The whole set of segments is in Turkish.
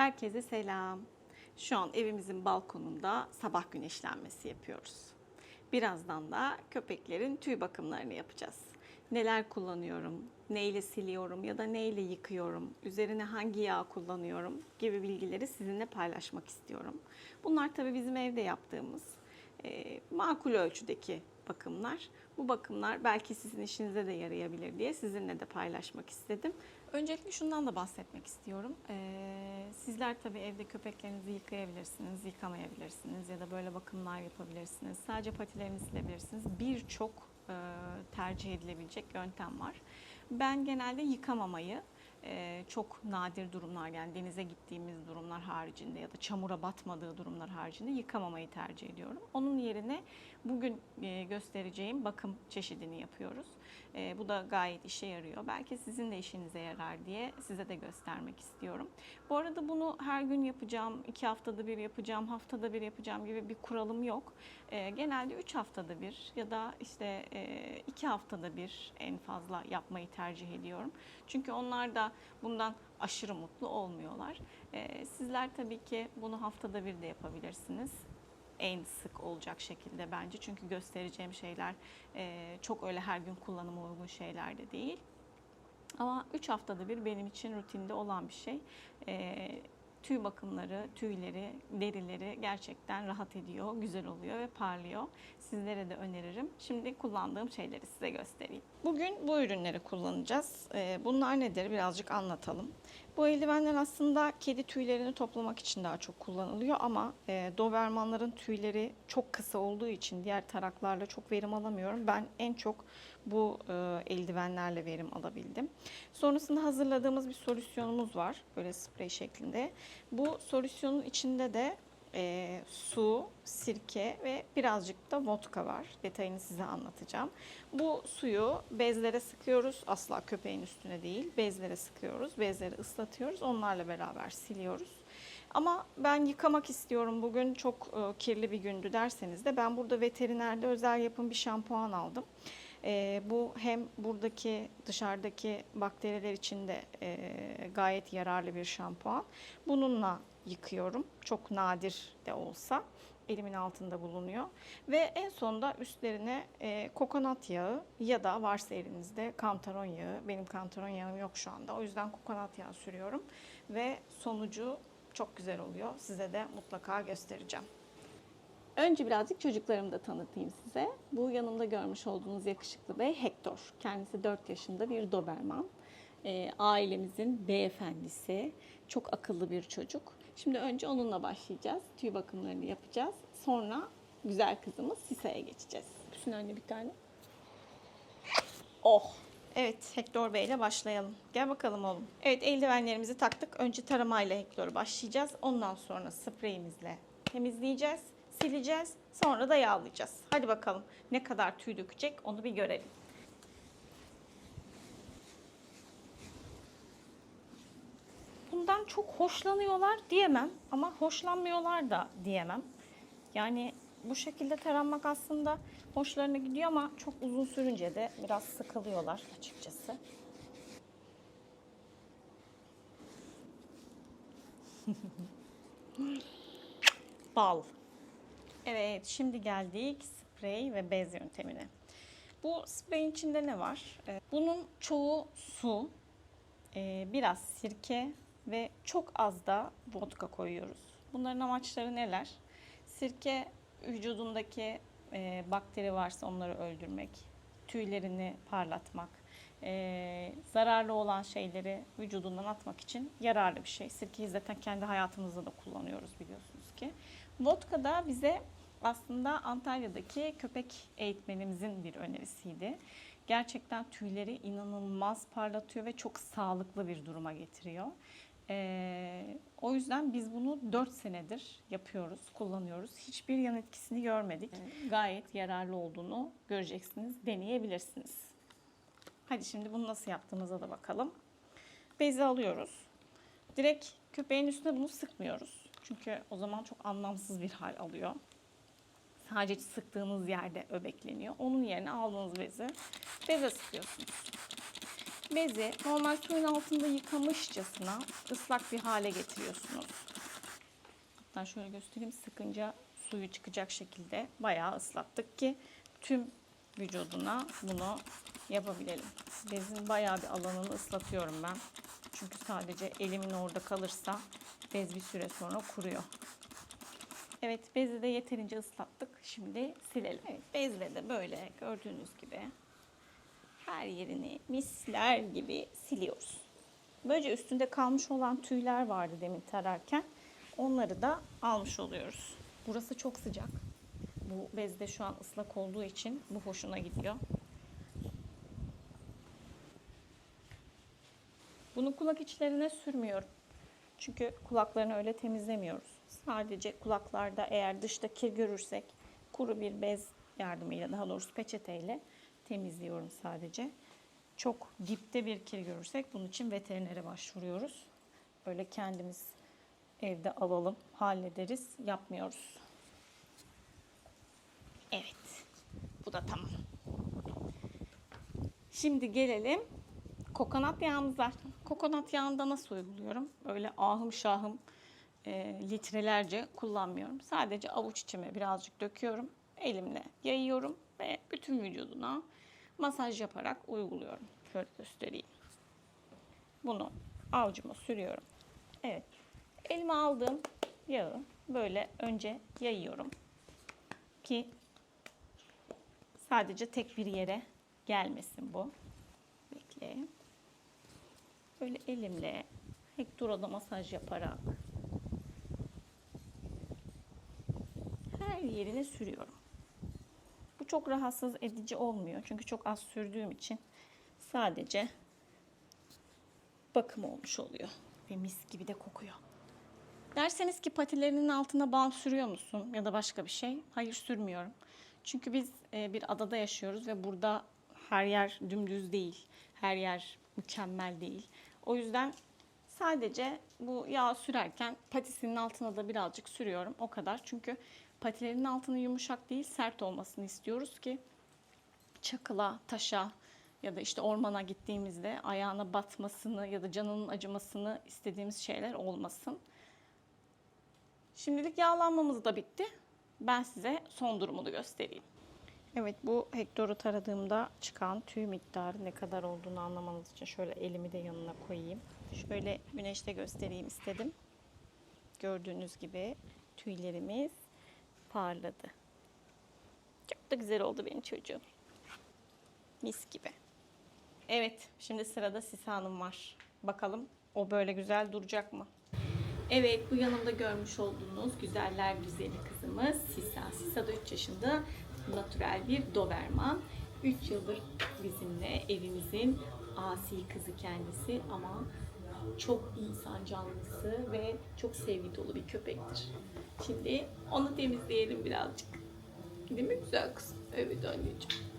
Herkese selam. Şu an evimizin balkonunda sabah güneşlenmesi yapıyoruz. Birazdan da köpeklerin tüy bakımlarını yapacağız. Neler kullanıyorum, neyle siliyorum ya da neyle yıkıyorum, üzerine hangi yağ kullanıyorum gibi bilgileri sizinle paylaşmak istiyorum. Bunlar tabii bizim evde yaptığımız e, makul ölçüdeki bakımlar. Bu bakımlar belki sizin işinize de yarayabilir diye sizinle de paylaşmak istedim. Öncelikle şundan da bahsetmek istiyorum. Ee, sizler tabii evde köpeklerinizi yıkayabilirsiniz, yıkamayabilirsiniz ya da böyle bakımlar yapabilirsiniz. Sadece patilerini silebilirsiniz. Birçok e, tercih edilebilecek yöntem var. Ben genelde yıkamamayı e, çok nadir durumlar yani denize gittiğimiz durumlar haricinde ya da çamura batmadığı durumlar haricinde yıkamamayı tercih ediyorum. Onun yerine bugün e, göstereceğim bakım çeşidini yapıyoruz. E, bu da gayet işe yarıyor. Belki sizin de işinize yarar diye size de göstermek istiyorum. Bu arada bunu her gün yapacağım, iki haftada bir yapacağım, haftada bir yapacağım gibi bir kuralım yok. E, genelde üç haftada bir ya da işte e, iki haftada bir en fazla yapmayı tercih ediyorum. Çünkü onlar da bundan aşırı mutlu olmuyorlar. E, sizler tabii ki bunu haftada bir de yapabilirsiniz en sık olacak şekilde bence. Çünkü göstereceğim şeyler e, çok öyle her gün kullanıma uygun şeyler de değil. Ama 3 haftada bir benim için rutinde olan bir şey. E, tüy bakımları, tüyleri, derileri gerçekten rahat ediyor, güzel oluyor ve parlıyor. Sizlere de öneririm. Şimdi kullandığım şeyleri size göstereyim. Bugün bu ürünleri kullanacağız. E, bunlar nedir birazcık anlatalım. Bu eldivenler aslında kedi tüylerini toplamak için daha çok kullanılıyor ama e, Dobermanların tüyleri çok kısa olduğu için diğer taraklarla çok verim alamıyorum. Ben en çok bu e, eldivenlerle verim alabildim. Sonrasında hazırladığımız bir solüsyonumuz var böyle sprey şeklinde. Bu solüsyonun içinde de e, su, sirke ve birazcık da vodka var. Detayını size anlatacağım. Bu suyu bezlere sıkıyoruz. Asla köpeğin üstüne değil. Bezlere sıkıyoruz. Bezleri ıslatıyoruz. Onlarla beraber siliyoruz. Ama ben yıkamak istiyorum bugün çok e, kirli bir gündü derseniz de ben burada veterinerde özel yapım bir şampuan aldım. E, bu hem buradaki dışarıdaki bakteriler için de e, gayet yararlı bir şampuan. Bununla yıkıyorum. Çok nadir de olsa elimin altında bulunuyor. Ve en sonunda üstlerine e, kokonat yağı ya da varsa elinizde kantaron yağı. Benim kantaron yağım yok şu anda. O yüzden kokonat yağı sürüyorum. Ve sonucu çok güzel oluyor. Size de mutlaka göstereceğim. Önce birazcık çocuklarımı da tanıtayım size. Bu yanımda görmüş olduğunuz yakışıklı bey Hector. Kendisi 4 yaşında bir Doberman. E, ailemizin beyefendisi. Çok akıllı bir çocuk. Şimdi önce onunla başlayacağız. Tüy bakımlarını yapacağız. Sonra güzel kızımız Sisa'ya geçeceğiz. Üstüne anne bir tane. Oh. Evet Hector Bey ile başlayalım. Gel bakalım oğlum. Evet eldivenlerimizi taktık. Önce taramayla Hector'u başlayacağız. Ondan sonra spreyimizle temizleyeceğiz, sileceğiz. Sonra da yağlayacağız. Hadi bakalım ne kadar tüy dökecek onu bir görelim. Bundan çok hoşlanıyorlar diyemem ama hoşlanmıyorlar da diyemem. Yani bu şekilde taranmak aslında hoşlarına gidiyor ama çok uzun sürünce de biraz sıkılıyorlar açıkçası. Bal. Evet, şimdi geldik sprey ve bez yöntemine. Bu spreyin içinde ne var? Ee, Bunun çoğu su, e, biraz sirke ve çok az da vodka koyuyoruz. Bunların amaçları neler? Sirke vücudundaki e, bakteri varsa onları öldürmek, tüylerini parlatmak, e, zararlı olan şeyleri vücudundan atmak için yararlı bir şey. Sirkeyi zaten kendi hayatımızda da kullanıyoruz biliyorsunuz ki. Vodka da bize aslında Antalya'daki köpek eğitmenimizin bir önerisiydi. Gerçekten tüyleri inanılmaz parlatıyor ve çok sağlıklı bir duruma getiriyor. Ee, o yüzden biz bunu 4 senedir yapıyoruz, kullanıyoruz. Hiçbir yan etkisini görmedik. Gayet yararlı olduğunu göreceksiniz, deneyebilirsiniz. Hadi şimdi bunu nasıl yaptığımıza da bakalım. Bezi alıyoruz. Direkt köpeğin üstüne bunu sıkmıyoruz. Çünkü o zaman çok anlamsız bir hal alıyor. Sadece sıktığınız yerde öbekleniyor. Onun yerine aldığınız bezi beze sıkıyorsunuz. Bezi normal suyun altında yıkamışçasına ıslak bir hale getiriyorsunuz. Hatta şöyle göstereyim sıkınca suyu çıkacak şekilde bayağı ıslattık ki tüm vücuduna bunu yapabilelim. Bezin bayağı bir alanını ıslatıyorum ben. Çünkü sadece elimin orada kalırsa bez bir süre sonra kuruyor. Evet bezi de yeterince ıslattık. Şimdi silelim. Evet bezle de böyle gördüğünüz gibi her yerini misler gibi siliyoruz. Böylece üstünde kalmış olan tüyler vardı demin tararken. Onları da almış oluyoruz. Burası çok sıcak. Bu bezde şu an ıslak olduğu için bu hoşuna gidiyor. Bunu kulak içlerine sürmüyorum. Çünkü kulaklarını öyle temizlemiyoruz. Sadece kulaklarda eğer dışta kir görürsek kuru bir bez yardımıyla daha doğrusu peçeteyle temizliyorum sadece. Çok dipte bir kir görürsek bunun için veterinere başvuruyoruz. Öyle kendimiz evde alalım, hallederiz, yapmıyoruz. Evet. Bu da tamam. Şimdi gelelim kokonat yağımıza. Kokonat yağında nasıl uyguluyorum? Öyle ahım şahım e, litrelerce kullanmıyorum. Sadece avuç içime birazcık döküyorum. Elimle yayıyorum ve bütün vücuduna masaj yaparak uyguluyorum. Şöyle göstereyim. Bunu avucuma sürüyorum. Evet. Elime aldığım yağı böyle önce yayıyorum ki sadece tek bir yere gelmesin bu. Bekle. Böyle elimle Hector'a masaj yaparak her yerine sürüyorum. Çok rahatsız edici olmuyor. Çünkü çok az sürdüğüm için sadece bakım olmuş oluyor. Ve mis gibi de kokuyor. Derseniz ki patilerinin altına balm sürüyor musun ya da başka bir şey? Hayır sürmüyorum. Çünkü biz e, bir adada yaşıyoruz ve burada her yer dümdüz değil. Her yer mükemmel değil. O yüzden sadece bu yağ sürerken patisinin altına da birazcık sürüyorum. O kadar. Çünkü patilerin altını yumuşak değil sert olmasını istiyoruz ki çakıla, taşa ya da işte ormana gittiğimizde ayağına batmasını ya da canının acımasını istediğimiz şeyler olmasın. Şimdilik yağlanmamız da bitti. Ben size son durumunu göstereyim. Evet bu Hector'u taradığımda çıkan tüy miktarı ne kadar olduğunu anlamanız için şöyle elimi de yanına koyayım. Şöyle güneşte göstereyim istedim. Gördüğünüz gibi tüylerimiz parladı. Çok da güzel oldu benim çocuğum. Mis gibi. Evet şimdi sırada Sisa Hanım var. Bakalım o böyle güzel duracak mı? Evet bu yanımda görmüş olduğunuz güzeller güzeli kızımız Sisa. Sisa da 3 yaşında natürel bir Doberman. 3 yıldır bizimle evimizin asi kızı kendisi ama çok insan canlısı ve çok sevgi dolu bir köpektir. Şimdi onu temizleyelim birazcık. Değil mi güzel kızım? Evet anneciğim.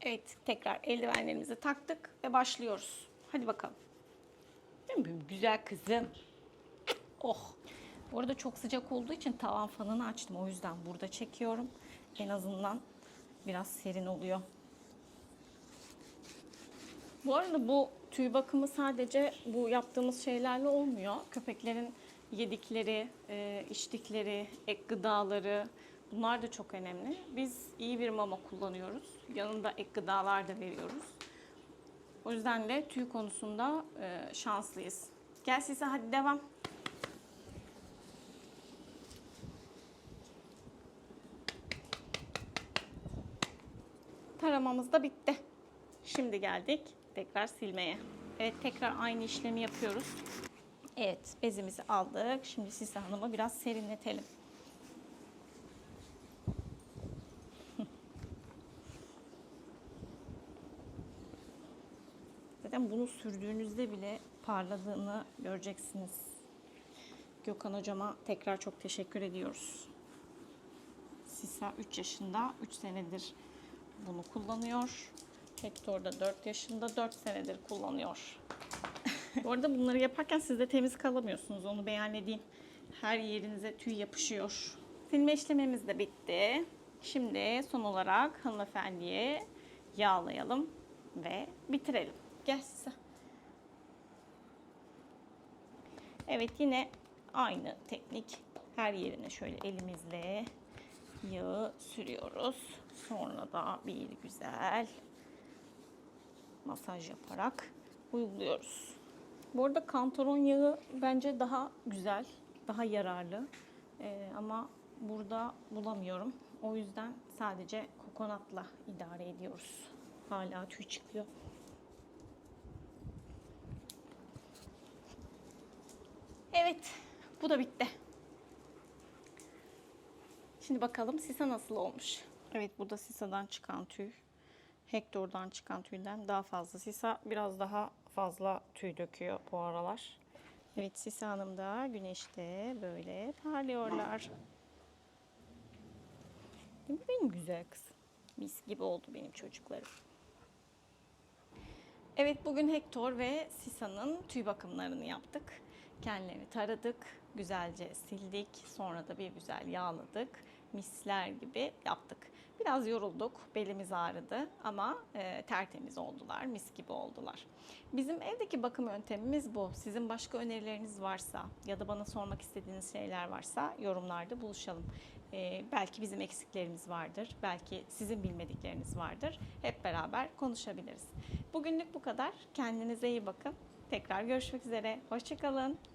Evet tekrar eldivenlerimizi taktık ve başlıyoruz. Hadi bakalım. Değil mi güzel kızım? Oh. Bu arada çok sıcak olduğu için tavan fanını açtım. O yüzden burada çekiyorum. En azından biraz serin oluyor. Bu arada bu tüy bakımı sadece bu yaptığımız şeylerle olmuyor. Köpeklerin yedikleri, e, içtikleri, ek gıdaları bunlar da çok önemli. Biz iyi bir mama kullanıyoruz. Yanında ek gıdalar da veriyoruz. O yüzden de tüy konusunda e, şanslıyız. Gel size hadi devam. Taramamız da bitti. Şimdi geldik tekrar silmeye. Evet tekrar aynı işlemi yapıyoruz. Evet bezimizi aldık. Şimdi Sisa Hanım'ı biraz serinletelim. Zaten bunu sürdüğünüzde bile parladığını göreceksiniz. Gökhan hocama tekrar çok teşekkür ediyoruz. Sisa 3 yaşında, 3 senedir bunu kullanıyor. Hector da 4 yaşında, 4 senedir kullanıyor. Bu arada bunları yaparken siz de temiz kalamıyorsunuz. Onu beyan edeyim. Her yerinize tüy yapışıyor. Silme işlemimiz de bitti. Şimdi son olarak hanımefendiye yağlayalım ve bitirelim. Gel. Evet yine aynı teknik. Her yerine şöyle elimizle yağı sürüyoruz. Sonra da bir güzel masaj yaparak uyguluyoruz. Bu arada kantaron yağı bence daha güzel, daha yararlı. Ee, ama burada bulamıyorum. O yüzden sadece kokonatla idare ediyoruz. Hala tüy çıkıyor. Evet, bu da bitti. Şimdi bakalım Sisa nasıl olmuş. Evet, burada Sisa'dan çıkan tüy, Hector'dan çıkan tüyden daha fazla. Sisa biraz daha fazla tüy döküyor bu aralar. Evet, Sisa Hanım da güneşte böyle parlıyorlar. Değil mi güzel kızım? Mis gibi oldu benim çocuklarım. Evet bugün Hector ve Sisa'nın tüy bakımlarını yaptık. Kendilerini taradık, güzelce sildik, sonra da bir güzel yağladık. Misler gibi yaptık. Biraz yorulduk, belimiz ağrıdı ama e, tertemiz oldular, mis gibi oldular. Bizim evdeki bakım yöntemimiz bu. Sizin başka önerileriniz varsa ya da bana sormak istediğiniz şeyler varsa yorumlarda buluşalım. E, belki bizim eksiklerimiz vardır, belki sizin bilmedikleriniz vardır. Hep beraber konuşabiliriz. Bugünlük bu kadar. Kendinize iyi bakın. Tekrar görüşmek üzere. Hoşçakalın.